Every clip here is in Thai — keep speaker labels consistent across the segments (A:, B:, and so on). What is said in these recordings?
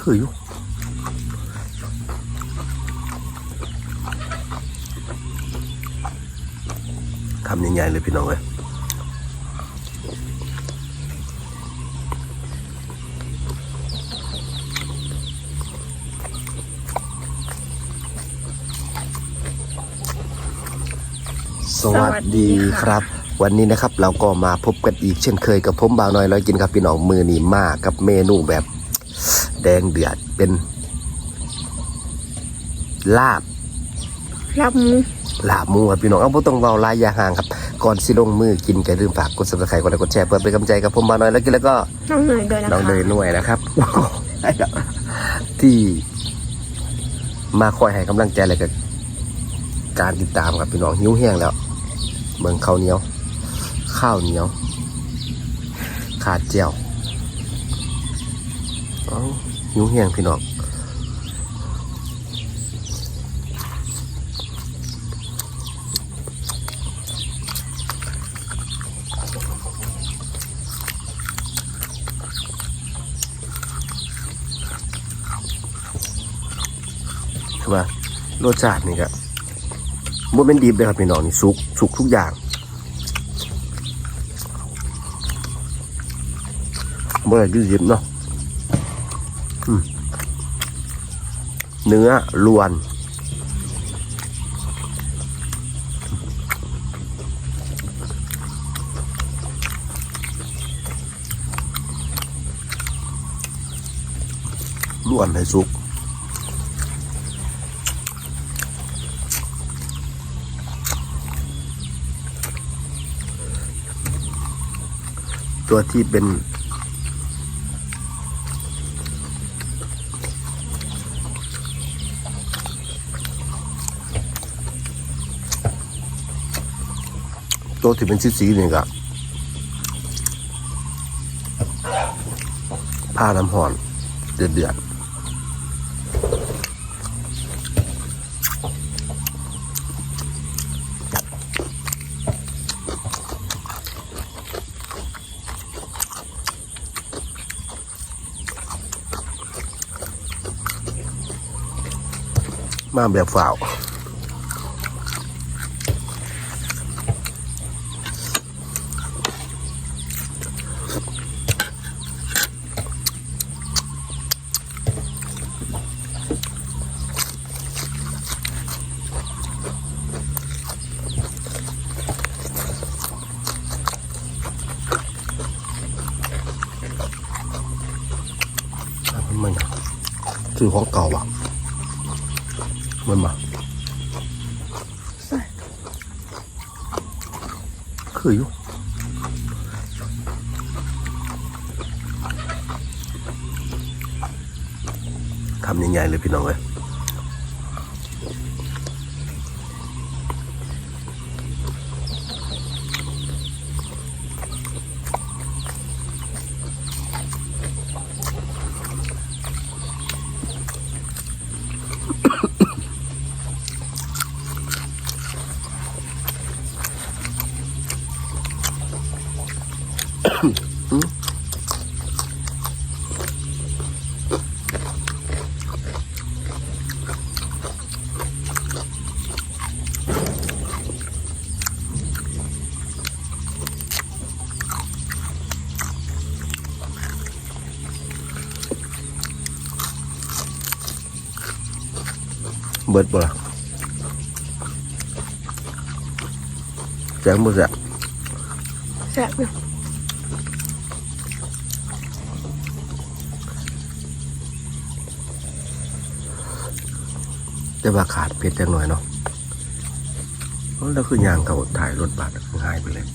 A: คืออยู่ทำใหญ่ๆเลยพี่น้องเลยสวัสดีครับ วันนี้นะครับเราก็มาพบกันอีกเช่นเคยกับผมบ่าวน้อยร้อยกินครับพี่น้องมือนี่มากกับเมนูแบบ แดงเดือดเป็นลาบ
B: รับหมู
A: ลาบหมูครับพี่น้องเอาบ่ต้องเว้าลายอยาห่างครับ ก่อนสิลงมือกินก็อย่าลืมฝากกด subscribe กดไลค์กดแชร์เพื่อเป็นกำลังใจกับผมบ่าวน้อยร้อยกินแล้วก็
B: น้องเหนื่อยด้วยนะคะ
A: น้องเนยหน่วยนะครับ ที่มาคอยให้กำลังใจอะไรกับการติดตามครับพี่น้องหิวแห้งแล้วเมืองข้าวเหนียว ข้าวเหนียว ขาดเจียวเอ้า หิวแห้งพี่น้องคือว่ารสชาตินี่ก็บ่เป็นดิบเลยครับพี่น้องนี่สุกสุกทุกอย่างเมื่อยืดยิบเนาะ เนื้อล้วน ล้วนให้สุกตัวที่เป็น ตัวที่เป็นสีสีนี่ก็ผ้าน้ำหอน เดือดเดือดมาแบบฝ่าว มัน คือของเก่าอะมันมา
B: ใส่
A: คืออยู่ทำยังไงเลยพี่น้องเลย เบิดบ่ล่ะแสงบ่แสบ
B: แซ่บอยู่
A: แต่ว่าขาดเผ็ดจังหน่อยเนาะแล้วคือยางเขาถ่ายรถบัสหายไปเลย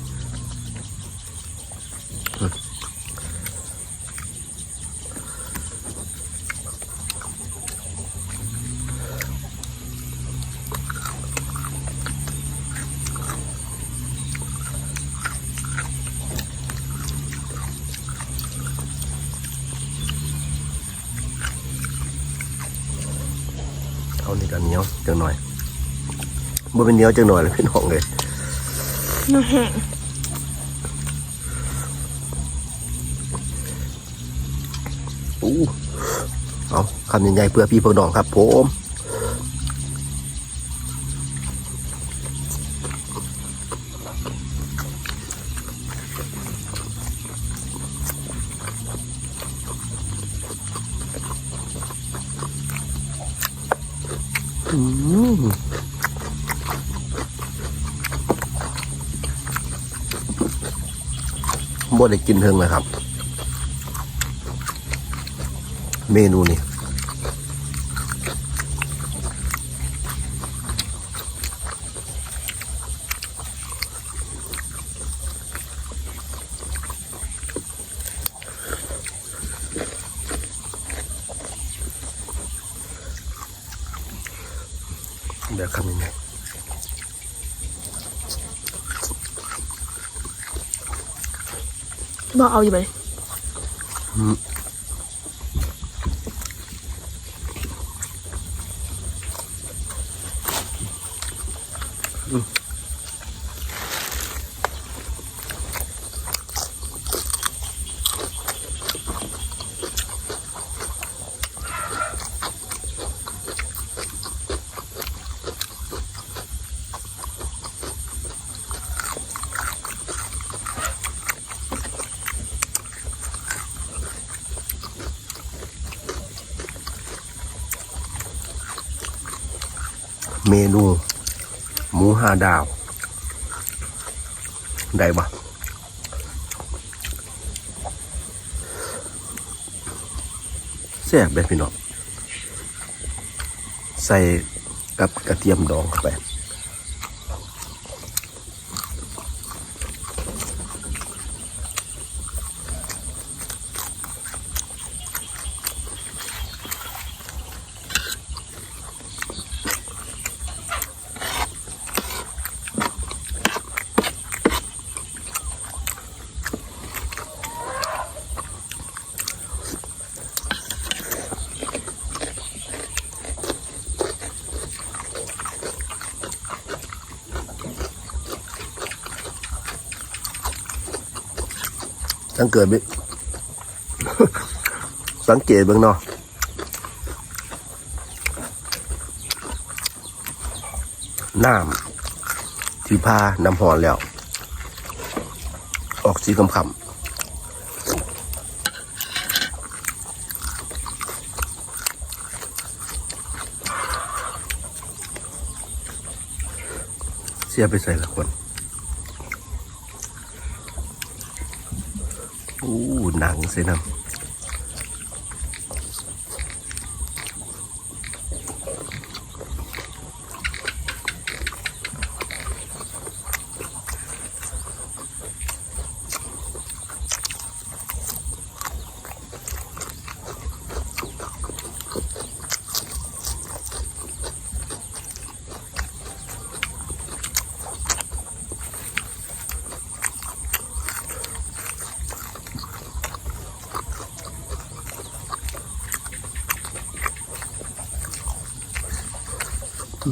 A: เอานี่กันเหนียว จังหน่อยบ่เป็นเหนียวจังหน่อยเลยพี่น้องเลย
B: น้ำแห้ง
A: อู้เอาคำใหญ่ๆเพื่อพี่เพื่อน้องครับผม อืม บ่ได้กินเทิงเลยครับ เมนูนี้เดี๋ยวคำยังไง
B: บอกเอาอยู่ไหมอืม
A: เมนู หมูห้าดาว ได้ปะแซ่บแบบพี่น้องใส่กับกระเทียมดองเข้าไป สังเกตบิสังเกตเบิ่งเนาะน้ำที่พาน้ำหอนแล้ว ออกสีคำคำเสียไปใส่ละคน อู้ หนังสินะ หนั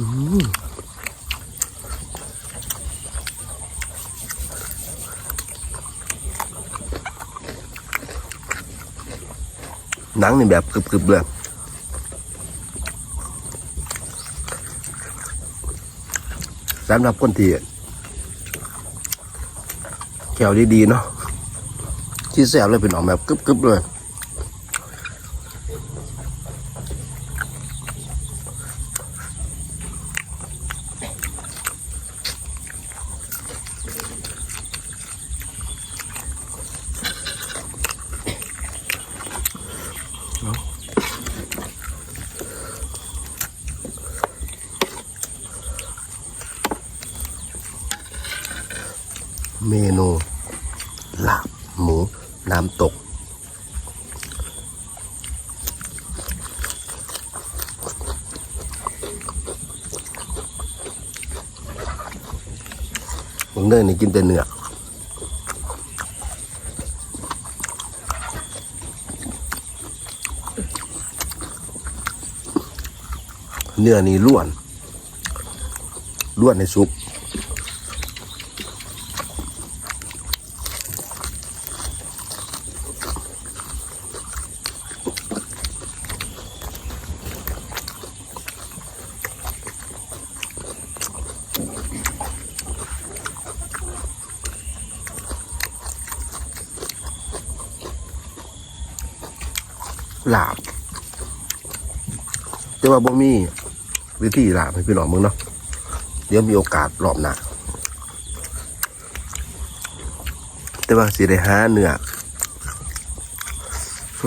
A: งนี่แบบกรึบๆเลยสำหรับคนที่แขวดีๆเนาะที่แซ่บเลยเป็นออกแบบกรึบๆเลย เมนูลาบหมู น้ำตก มึงเนื้อนี่กินแต่เนื้อเนื้อนี่ล้วนล้วนในซุป ลาบแต่ว่าบ่มีวิธีลาบให้พี่น้องมึงเนาะเดี๋ยวมีโอกาสรอบหน้าแต่ว่าสิได้หาเนื้อ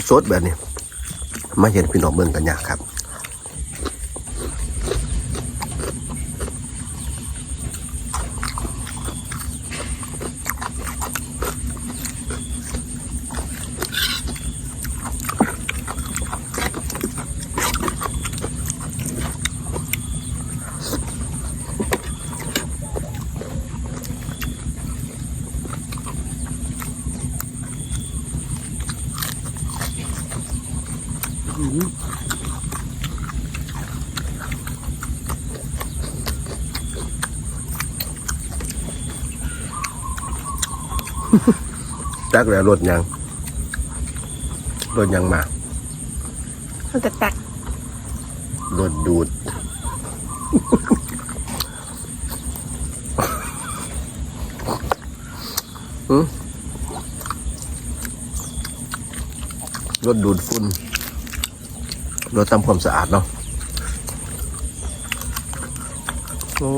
A: สดๆแบบนี้ มาเห็นพี่น้องเบิ่งกันยากครับ จักแล้วรถยังรถยังมา
B: มันจะแตก
A: รถดูดหึรถดูดฝุ่นรถทำความสะอาดเนาะโอ้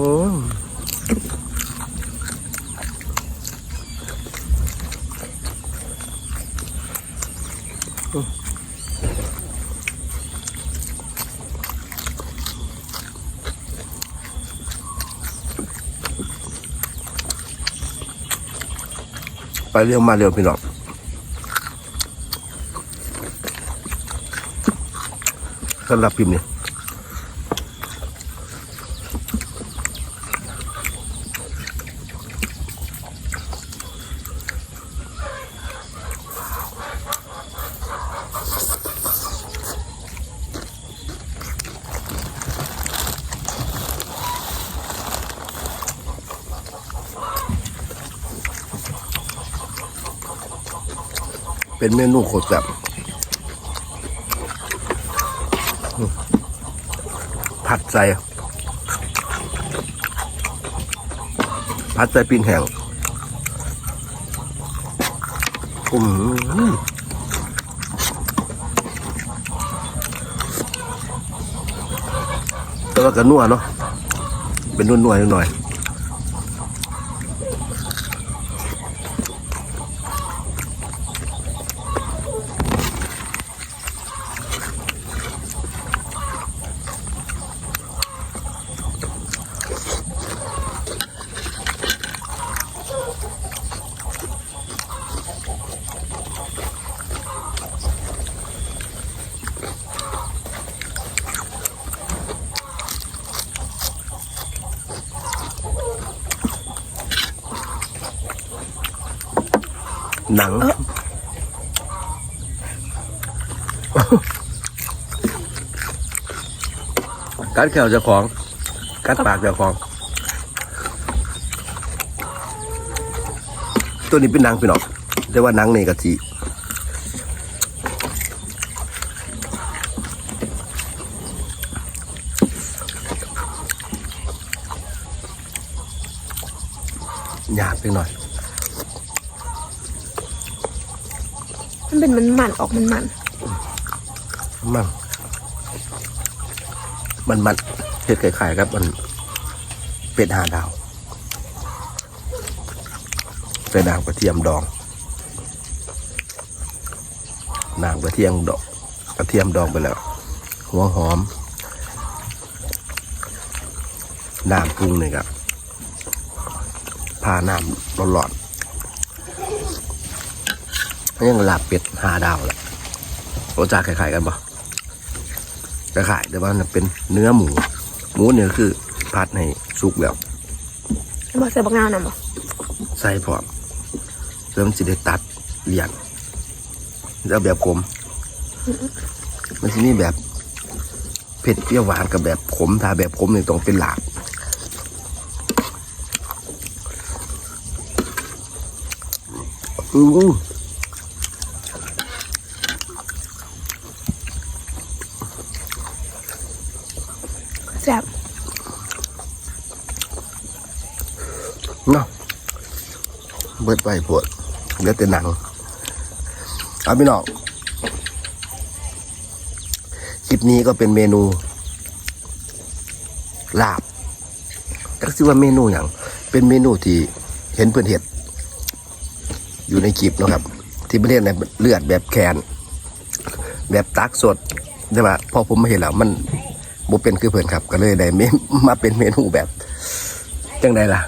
A: เร็วมาเร็วพี่น้องสำหรับพิมพ์เนี่ย เป็นเมนูโคตรแบบผัดใส่ผัดใส่ปิ้งแห้งอืมแต่ว่าก็นัวเนาะเป็นนัวๆหน่อย หนังกัดแขวเจ้าของ กัดปากเจ้าของ ตัวนี้เป็นหนังพี่น้องแต่ว่าหนังนี่กะทิหยาบไปหน่อย
B: มัน เป็นมันมันออกมันมัน
A: มันมันมันเห็ดไข่ๆครับมันเป็ดหาดาวเป็นนางกระเทียมดองนางกระเทียมดอกกระเทียมดองไปแล้ว หัวหอมน้ำปรุงนี่ครับพาน้ำร้อน ๆยังลาบเป็ดหาดาวแหละรสชาติคล้ายๆกันปะคล้ายๆแต่ว่ามันเป็นเนื้อหมู หมูเนี่ยคือผัดให้สุกแล้ว
B: ๆบอกใส่บักนาวนะบอก
A: ใส่พร้อมเริ่มนสิได้ตัดเหลี่ยนแล้วแบบขมมันจะมีแบบเผ็ดเปรี้ยวหวานกับแบบขมถ้าแบบขมเนี่ยต้องเป็นหลาบอือ เนาะเบิดไปปวดเหลือแต่หนังเอาพี่น้องคลิปนี้ก็เป็นเมนู ลาบก็คือว่าเมนูอย่างเป็นเมนูที่เห็นเพื่อนเห็ด อยู่ในคลิปนะครับ ที่ประเทศในเลือดแบบแคนแบบตักสดใช่ปะพอผมมาเห็นแล้วมันบ่เป็นคือเพื่อนครับ ก็เลยได้เมมาเป็นเมนูแบบจังไดล่ะ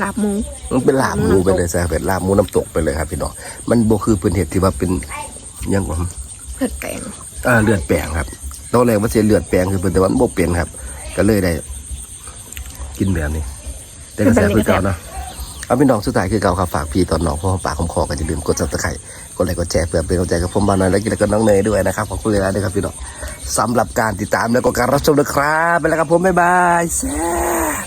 B: ลาบหมู
A: มันเป็นลาบหมูไปเลยซะเป็นลาบหมูน้ำตกไปเลยครับพี่น้องมันบ่คือเพื่อนเห็ดที่ว่าเป็นหยังผม
B: เผ็ดแปลง
A: อ่าเลือดแปลงครับตอนแรกว่าเสียเลือดแปลงคือเพิ่นแต่ว่ามันบ่เป็นครับ ก็เลยได้ กินแบบนี้ แต่กระแสเพื่อเก่าเนาะเอาพี่น้องสุดท้ายคือเก่าครับฝากพี่ตอนน้องพ่อปากของคอกันอย่าลืมกดซับสไครต์กดไลค์กดแชร์เพื่อเป็นกำลังใจกับผมบ้านน้อยและกินกับน้องเนยด้วยนะครับขอบคุณเลยนะด้วยครับพี่น้องสำหรับการติดตามและก็การรับชมนะครับไปแล้วครับผมบ๊ายบายแซ่บ